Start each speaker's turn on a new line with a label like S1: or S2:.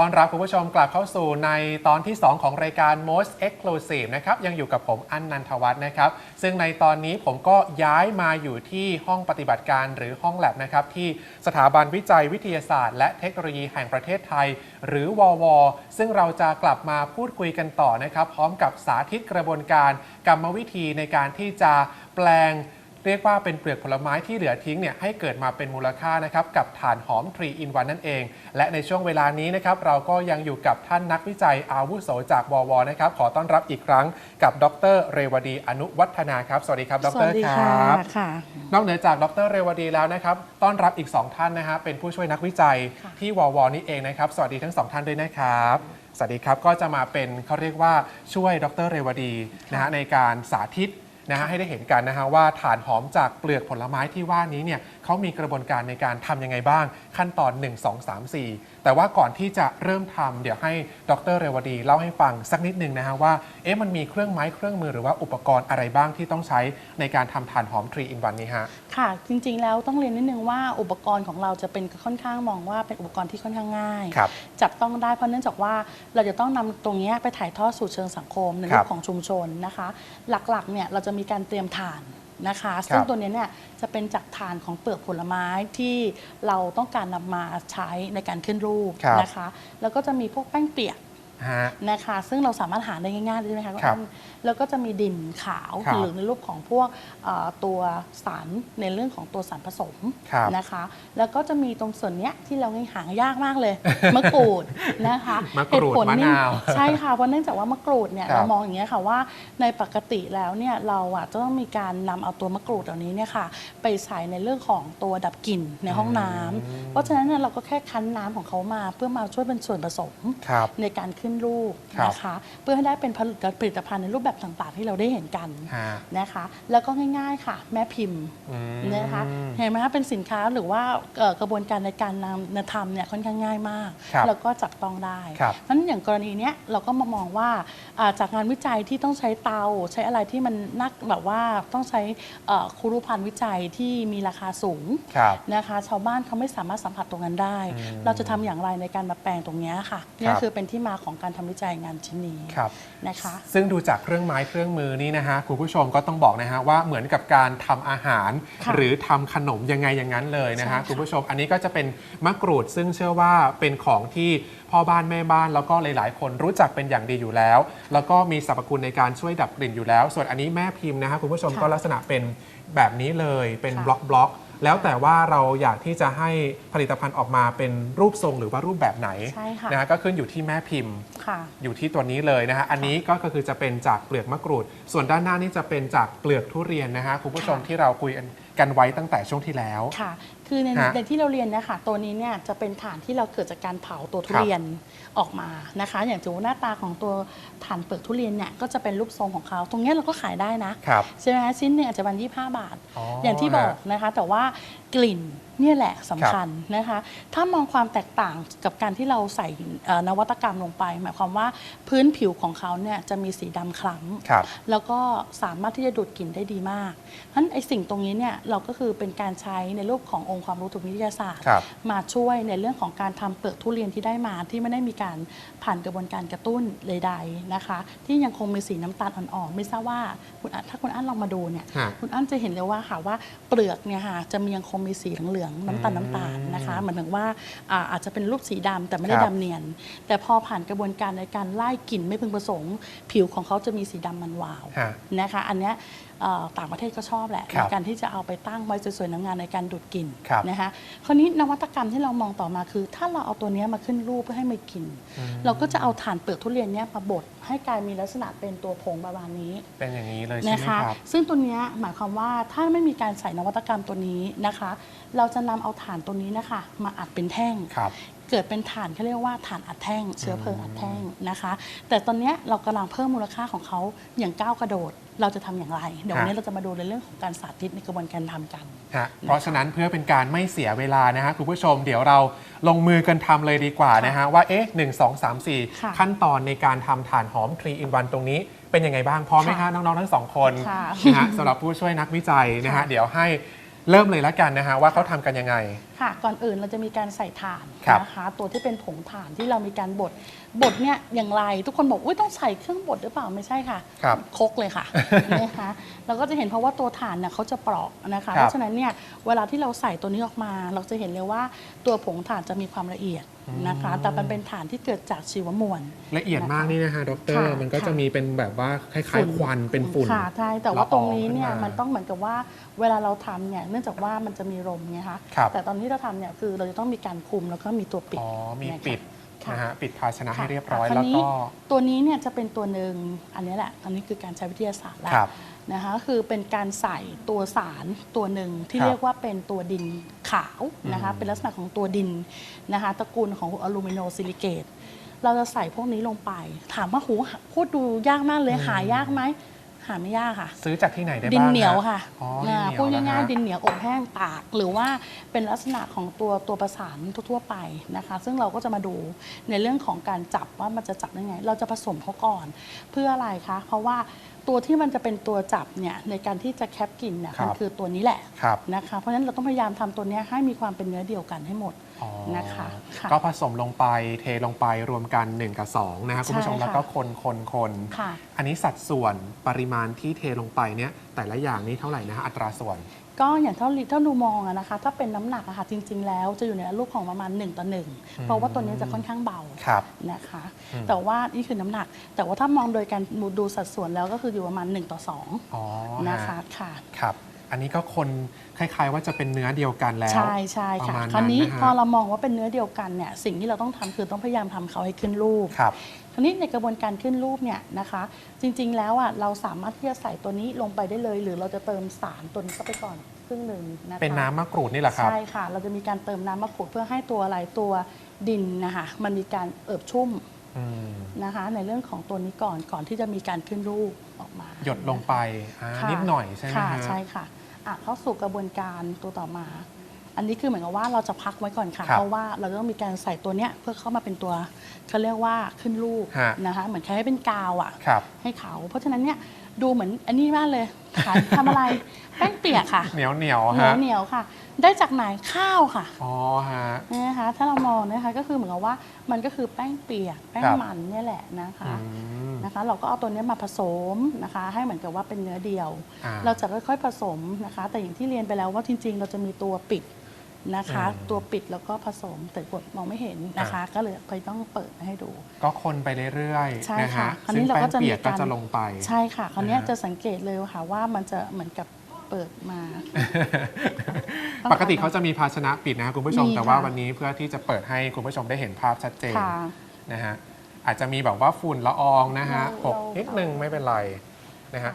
S1: ตอนรับคุณผู้ชมกลับเข้าสู่ในตอนที่ 2 ของรายการ Most Exclusive นะครับยังอยู่กับผมอันนันทวัฒน์นะครับ ซึ่งในตอนนี้ผมก็ย้ายมาอยู่ที่ห้องปฏิบัติการหรือห้องแลบนะครับ ที่สถาบันวิจัยวิทยาศาสตร์ และเทคโนโลยีแห่งประเทศไทย หรือวว ซึ่งเราจะกลับมาพูดคุยกันต่อนะครับ พร้อมกับสาธิตกระบวนการกรรมวิธีในการที่จะแปลง เรียกว่าเป็นเปลือกผลไม้ที่เหลือทิ้งเนี่ยให้เกิดมาเป็นมูลค่านะครับกับถ่านหอม3 in 1นั่นเอง และในช่วงเวลานี้นะครับเราก็ยังอยู่กับท่านนักวิจัยอาวุโสจากววนะครับขอต้อนรับอีกครั้งกับดร เรวดีอนุวัฒนาครับ สวัสดีครับด
S2: สวั
S1: ร
S2: สดี
S1: ค
S2: ค่ะ
S1: รับ
S2: ค่ะ
S1: นอกเหนือจากดร เรวดีแล้วนะครับต้อนรับอีก 2 ท่านนะฮะเป็นผู้ช่วยนักวิจัย
S2: ค่ะ
S1: ที่ววนี่เองนะครับสวัสดีทั้งสองท่านด้วยนะครับสวัสดีครับก็จะมาเป็นเขาเรียกว่าช่วยดร เรวดีนะฮะในการสาธิต นะฮะให้ได้เห็นกันนะฮะว่าถ่านหอมจากเปลือกผลไม้ที่ว่านี้เนี่ย เขามีกระบวนการในการทำยังไงบ้าง ขั้นตอน 1 2 3 4 แต่ว่าก่อนที่จะเริ่มทำเดี๋ยวให้ดรเรวดีเล่าให้ฟังสักนิดนึงนะฮะว่าเอ๊ะมันมีเครื่องไม้เครื่องมือหรือว่าอุปกรณ์อะไรบ้างที่ต้องใช้ในการทำถ่านหอม3 in 1นี้ฮะ
S2: ค่ะ จริงๆแล้วต้องเรียนนิดนึงว่าอุปกรณ์ของเราจะเป็นค่อนข้างมองว่าเป็นอุปกรณ์ที่ค่อนข้างง่าย
S1: ครับ
S2: จับต้องได้เพราะเนื่องจากว่าเราจะต้องนำตรงเนี้ยไปถ่ายทอดสู่เชิงสังคมใน
S1: ครั
S2: รู
S1: บ
S2: ปของชุมชนนะคะ หลักๆเนี่ยเราจะมีการเตรียมถ่าน นะคะ ซึ่งตัวเนี้ยเนี่ยจะเป็นจากถ่านของเปลือกผลไม้ที่เราต้องการนำมาใช้ในการขึ้นรูป
S1: ครับ
S2: นะคะ แล้วก็จะมีพวกแป้งเปียก
S1: ฮะ
S2: นะคะ ซึ่งเราสามารถหาได้ง่ายๆเลยใช่ไหมคะณ
S1: ครับ
S2: อ้ำแล้วก็จะมีดินขาว
S1: ครับ
S2: หรือในรูปของพวกเอ่อตัวสารในเรื่องของตัวสารผสม
S1: ครับ
S2: นะคะ แล้วก็จะมีตรงส่วนเนี้ยที่เราหายากมากเลย มะกรูดนะคะ
S1: มะกรูด
S2: เหตุผลนี่
S1: มะนาว
S2: ใช่ค่ะเพราะเนื่องจากว่ามะกรูดเนี่ย
S1: ครับ
S2: เรามองอย่างเงี้ยค่ะว่าในปกติแล้วเนี่ยเราอะจะต้องมีการนำเอาตัวมะกรูดเหล่านี้เนี่ยค่ะไปใส่ในเรื่องของตัวดับกลิ่นในห้องน้ำเพราะฉะนั้นเนี่ยเราก็แค่คั้นน้ำของเขามาเพื่อมาช่วยเป็นส่วนผสม
S1: ครับ
S2: ในการขึ้นรูป
S1: ครับ
S2: นะคะ เพื่อให้ได้เป็นผลิตผลิตภัณฑ์ในรูปแบบต่างๆ ที่เราได้เห็นกัน
S1: ฮะ
S2: นะคะ แล้วก็ง่ายๆค่ะ แม่พิมพ์
S1: อืม
S2: นะคะเห็นไหมคะเป็นสินค้าหรือว่าเอ่อกระบวนการในการนำนำทำเนี่ยค่อนข้างง่ายมาก
S1: ครับ
S2: แล้วก็จับต้องได้
S1: ครับ
S2: เพราะฉะนั้นอย่างกรณีเนี้ยเราก็มามองว่าอ่าจากงานวิจัยที่ต้องใช้เตา ใช้อะไรที่มันนักแบบว่าต้องใช้เอ่อครูรุพันธ์วิจัยที่มีราคาสูง
S1: ครับ
S2: นะคะชาวบ้านเขาไม่สามารถสัมผัสตรงนั้นได้
S1: อืม
S2: เราจะทำอย่างไรในการมาแปลงตรงเนี้ยค่ะนี่คือเป็นที่มาของการทำวิจัยงานชิ้นนี้
S1: ครับ
S2: นะคะ
S1: ซึ่งดูจากเครื่องไม้เครื่องมือนี่นะฮะคุณผู้ชมก็ต้องบอกนะฮะว่าเหมือนกับการทำอาหาร
S2: ค่ะ
S1: หรือทำขนมยังไงอย่างนั้นเลยนะฮะ
S2: ใช่ค่ะ
S1: คุณผู้ชม อันนี้ก็จะเป็นมะกรูด ซึ่งเชื่อว่าเป็นของที่พ่อบ้านแม่บ้านแล้วก็หลาย ๆ คนรู้จักเป็นอย่างดีอยู่แล้ว แล้วก็มีสรรพคุณในการช่วยดับกลิ่นอยู่แล้ว ส่วนอันนี้แม่พิมพ์นะฮะคุณผู้ชม
S2: ค่ะ
S1: ก็ลักษณะเป็นแบบนี้เลยเป็น
S2: ค่ะ
S1: บล็อกบล็อก แล้วแต่ว่าเราอยากที่จะให้ผลิตภัณฑ์ออกมาเป็นรูปทรงหรือว่ารูปแบบไหน
S2: ใช่ค่ะ
S1: นะฮะก็ขึ้นอยู่ที่แม่พิมพ์
S2: ค่ะ
S1: อยู่ที่ตัวนี้เลยนะฮะ อันนี้ก็ก็คือจะเป็นจากเปลือกมะกรูด ส่วนด้านหน้านี่จะเป็นจากเปลือกทุเรียนนะฮะคุณผู้ชม
S2: ค่ะ
S1: ที่เราคุยกันกันไว้ตั้งแต่ช่วงที่แล้ว
S2: ค่ะ คือใน
S1: ฮะ
S2: ในที่เราเรียนเนะคะตัวนี้เนี่ยจะเป็นฐานที่เราเกิดจากการเผาตัวทุ
S1: ครับ
S2: เรียนออกมานะคะ อย่างจูหน้าตาของตัวฐานเปลือกทุเรียนเนี่ยก็จะเป็นรูปทรงของเขาตรงเนี้ยเราก็ขายได้นะครับ ใช่ไหมคะชิ้นหนึ่งอาจจะวันยี่ห้าบาท
S1: อ๋อ
S2: อ
S1: อย่าง
S2: ที่บอกนะคะ แต่ว่า กลิ่นเนี่ยแหละสำคัญนะคะ ถ้ามองความแตกต่างกับการที่เราใส่เอ่อนวัตกรรมลงไป หมายความว่าพื้นผิวของเขาเนี่ยจะมีสีดำคล้ำ
S1: ครับ
S2: แล้วก็สามารถที่จะดูดกลิ่นได้ดีมากเพราะฉะนั้นไอ้สิ่งตรงนี้เนี่ยเราก็คือเป็นการใช้ในรูปขององค์ความรู้ทางวิทยาศาสตร์
S1: ครับ
S2: มาช่วยในเรื่องของการทำเปลือกทุเรียนที่ได้มาที่ไม่ได้มีการผ่านกระบวนการกระตุ้นใดๆนะคะ ที่ยังคงมีสีน้ำตาลอ่อนๆไม่ทราบว่าคุณอั้นถ้าคุณอั้นลองมาดูเนี่ย
S1: ฮะ
S2: คุณอั้นจะเห็นเลยว่าค่ะว่าเปลือกเนี่ยค่ะจะมียังคงมีสีเหลืองๆน้ำตาลน้ำตาลนะคะเหมือนถึงว่าอ่าอาจจะเป็นรูปสีดำแต่ไม่ได้
S1: ครับ
S2: ดำเนียน แต่พอผ่านกระบวนการในการไล่กลิ่นไม่พึงประสงค์ ผิวของเขาจะมีสีดำมันวาว
S1: ฮะ
S2: นะคะอันเนี้ยเอ่อต่างประเทศก็ชอบแหละ
S1: ครั
S2: ใน
S1: บ
S2: การที่จะเอาไปตั้งไว้สวยๆน้ำงานในการดูดกลิ่น
S1: ครับ
S2: นะคะคราวนี้นวัตกรรมที่เรามองต่อมาคือ ถ้าเราเอาตัวเนี้ยมาขึ้นรูปเพื่อให้มันกินเราก็จะเอาฐานเปลือกทุเรียนเนี้ยมาบด ให้กลายมีลักษณะเป็นตัวผงประมาณนี้
S1: เป็นอย่างนี้เลยใช่
S2: นะ
S1: ไหม
S2: คะ
S1: ครับ
S2: ซึ่งตัวเนี้ยหมายความว่าถ้าไม่มีการใส่นวัตกรรมตัวนี้นะคะ เราจะนำเอาฐานตัวนี้นะคะ มาอัดเป็นแท่ง
S1: ครับ
S2: เกิดเป็นฐานเขาเรียกว่าฐานอัดแท่ง เชื้อเพลิงอัดแท่งนะคะ แต่ตอนเนี้ยเรากำลังเพิ่มมูลค่าของเขาอย่างก้าวกระโดด เราจะทำอย่างไร เดี๋ยววันนี้เราจะมาดูในเรื่องของการสาธิตในกระบวนการทำกัน
S1: ฮะเพราะฉะนั้นเพื่อเป็นการไม่เสียเวลานะฮะคุณผู้ชมเดี๋ยวเราลงมือกันทำเลยดีกว่านะฮะว่าเอ๊ะหนึ่งสองสามสี่
S2: ค่ะ
S1: ขั้นตอนในการทำถ่านหอม3 in 1ตรงนี้เป็นยังไงบ้างพร้อมไหมคะ
S2: ค่ะ
S1: น้องๆทั้งสองคน
S2: ค่ะ
S1: นะฮะสำหรับผู้ช่วยนักวิจัยนะฮะ
S2: ค่ะ
S1: เดี๋ยวให้ เริ่มเลยละกันนะฮะว่าเขาทำกันยังไง
S2: ค่ะก่อนอื่นเราจะมีการใส่ถ่าน
S1: ครับ
S2: นะคะตัวที่เป็นผงถ่านที่เรามีการบดบดเนี่ยอย่างไรทุกคนบอกอุ้ยต้องใส่เครื่องบดหรือเปล่าไม่ใช่ค่ะ
S1: ครับ
S2: ครกเลยค่ะ นะคะเราก็จะเห็นเพราะว่าตัวถ่านเนี่ยเขาจะเปราะนะคะ
S1: ครับ
S2: เพราะฉะนั้นเนี่ยเวลาที่เราใส่ตัวนี้ออกมา เราจะเห็นเลยว่าตัวผงถ่านจะมีความละเอียด นะคะ แต่มันเป็นถ่านที่เกิดจากชีวมวล
S1: ละเอียดมากนี่นะฮะดร
S2: ค่ะ
S1: มันก็จะ
S2: ค่ะ
S1: มีเป็นแบบว่าคล้ายๆควันเป็นฝุ่น
S2: ค่ะใช่แต่ว่า
S1: ละออง
S2: ตรงนี้เนี่ย
S1: ขึ้นมามั
S2: มันต้องเหมือนกับว่าเวลาเราทำเนี่ยเนื่องจากว่ามันจะมีลมไงคะ
S1: ครับ
S2: แต่ตอนที่เราทำเนี่ยคือเราจะต้องมีการคุมแล้วก็มีตัวปิด
S1: อ๋อมี
S2: เนี่ยค่ะ
S1: ปิด
S2: ค่ะ
S1: นะฮะปิดภาชนะให้
S2: ค่ะ
S1: เรียบร้อย
S2: ครา
S1: แล้ว
S2: นี้
S1: ก็
S2: ตัวนี้เนี่ยจะเป็นตัวหนึ่งอันนี้แหละ อันนี้คือการใช้วิทยาศาสตร์แล้ว
S1: ครับ
S2: นะคะก็คือเป็นการใส่ตัวสารตัวหนึ่งที่
S1: ครับ
S2: เรียกว่าเป็นตัวดินขาวนะคะ
S1: อืม
S2: เป็นลักษณะของตัวดินนะคะตระกูลของอลูมิโนซิลิเกต เราจะใส่พวกนี้ลงไป ถามว่าหูพูดดูยากมากเลยหายากไหม หาไม่ยากค่ะ
S1: ซื้อจากที่ไหนได้บ้าง
S2: ดินเหนียว
S1: ฮ
S2: ค่ะ
S1: อ๋อ
S2: อ่า
S1: ดินเหนียว
S2: พูดง่าย
S1: นะ
S2: ๆ
S1: ฮะ
S2: ดินเหนียวอบแห้งตาก หรือว่าเป็นลักษณะของตัวตัวประสานทั่วๆไปนะคะ ซึ่งเราก็จะมาดูในเรื่องของการจับว่ามันจะจับได้ไง เราจะผสมเขาก่อน เพื่ออะไรคะ เพราะว่าตัวที่มันจะเป็นตัวจับเนี่ยในการที่จะแคปกลินเนี่ย
S1: ครับ
S2: มันคือตัวนี้แหละ
S1: ครับ
S2: นะคะ เพราะฉะนั้นเราต้องพยายามทำตัวเนี้ยให้มีความเป็นเนื้อเดียวกันให้หมด
S1: อ๋อ
S2: นะคะค่ะ
S1: ก็ผสมลงไปเทลงไปรวมกัน 1 กับ2นะครับคุณผู้ชม
S2: ใช่ค่ะ
S1: แล้วก็คนคนคน
S2: ค่ะ
S1: อันนี้สัดส่วนปริมาณที่เทลงไปเนี่ยแต่ละอย่างนี้เท่าไหร่นะฮะอัตราส่วน
S2: ก็อย่างเท่าเท่าดูมองอะนะคะ ถ้าเป็นน้ำหนักอะค่ะจริง ๆ แล้วจะอยู่ในรูปของประมาณ1ต่อ1เพราะว่าตัวนี้จะค่อนข้างเบา
S1: ครับ
S2: นะคะ
S1: อืม
S2: แต่ว่านี่คือน้ำหนัก แต่ว่าถ้ามองโดยการดูสัดส่วนแล้วก็คืออยู่ประมาณ1ต่อ
S1: อ๋อ
S2: 2นะคะ
S1: ฮะ
S2: ค่ะ
S1: ครับ อันนี้ก็คนคล้ายๆว่าจะเป็นเนื้อเดียวกันแล้ว
S2: ใช่ใช่
S1: ประ
S2: ค่ะ
S1: มาณ
S2: คราวนี้
S1: นั้นนะฮะ
S2: พอเรามองว่าเป็นเนื้อเดียวกันเนี่ยสิ่งที่เราต้องทำคือต้องพยายามทำเขาให้ขึ้นรูป
S1: ครับ
S2: คราวนี้ในกระบวนการขึ้นรูปเนี่ยนะคะ จริงๆแล้วอะเราสามารถที่จะใส่ตัวนี้ลงไปได้เลย หรือเราจะเติมสารตัวนี้เข้าไปก่อนครึ่งหนึ่งนะคะ
S1: เป็นน้ำมะกรูดนี่แหละครับ
S2: ใช่ค่ะ เราจะมีการเติมน้ำมะกรูดเพื่อให้ตัวอะไรตัวดินนะคะ มันมีการเอิบชุ่ม
S1: อืม
S2: นะคะ ในเรื่องของตัวนี้ก่อนก่อนที่จะมีการขึ้นรูปออกมา
S1: หยดลงไปอ่า
S2: ค่ะ
S1: นิดหน่อยใช่ไหม
S2: ค่ะ
S1: ฮะ
S2: ใช่ค่ะอะเข้าสู่กระบวนการตัวต่อมา อันนี้คือเหมือนกับว่าเราจะพักไว้ก่อนค่ะ
S1: ครับ
S2: เพราะว่าเราจะต้องมีการใส่ตัวเนี้ยเพื่อเข้ามาเป็นตัวเขาเรียกว่าขึ้นรูป
S1: ฮะ
S2: นะคะเหมือนคล้ายๆเป็นกาวอะ
S1: ครับ
S2: ให้เขา เพราะฉะนั้นเนี่ยดูเหมือนอันนี้มากเลยขายทำอะไร แป้งเปียกค่ะ
S1: เหนียวเหนียว
S2: เหนีย
S1: ฮะ
S2: วเหนียวๆค่ะ ได้จากไหนข้าวค่ะ
S1: อ๋อฮะ
S2: นะคะถ้าเรามองนะคะก็คือเหมือนกับว่ามันก็คือแป้งเปียกแป้ง
S1: ครับ
S2: มันเนี่ยแหละนะคะ
S1: อืม
S2: นะคะ เราก็เอาตัวเนี้ยมาผสมนะคะ ให้เหมือนกับว่าเป็นเนื้อเดียว
S1: อ่า
S2: เราจะค่อยๆผสมนะคะ แต่อย่างที่เรียนไปแล้วว่าจริง ๆ เราจะมีตัวปิด นะคะ
S1: อืม
S2: ตัวปิดแล้วก็ผสมแต่กดมองไม่เห็นนะคะ ก็เลยไปต้องเปิดให้ดู
S1: ก็คนไปเรื่อย
S2: ใช่
S1: ๆนะ
S2: ค่ะ
S1: ฮะ
S2: คราวนี้
S1: ซึ่ง
S2: เรา
S1: แป้
S2: ก็
S1: ง
S2: จะมี
S1: เปียกก็
S2: การ
S1: จะลงไป
S2: ใช่ค่ะคราวเนี้ย
S1: อ่า
S2: จะสังเกตเลยค่ะว่ามันจะเหมือนกับเปิดมา
S1: ปกติเขาจะมีภาชนะปิดนะครับคุณผู้ชม
S2: มี
S1: แต่ว่า
S2: ค่ะ
S1: วันนี้เพื่อที่จะเปิดให้คุณผู้ชมได้เห็นภาพชัดเจน
S2: ค่ะ
S1: นะฮะอาจจะมีแบบว่าฝุ่นละอองนะฮะ
S2: เรา
S1: หก
S2: เรา
S1: นิดนึงไม่เป็นไรนะฮะ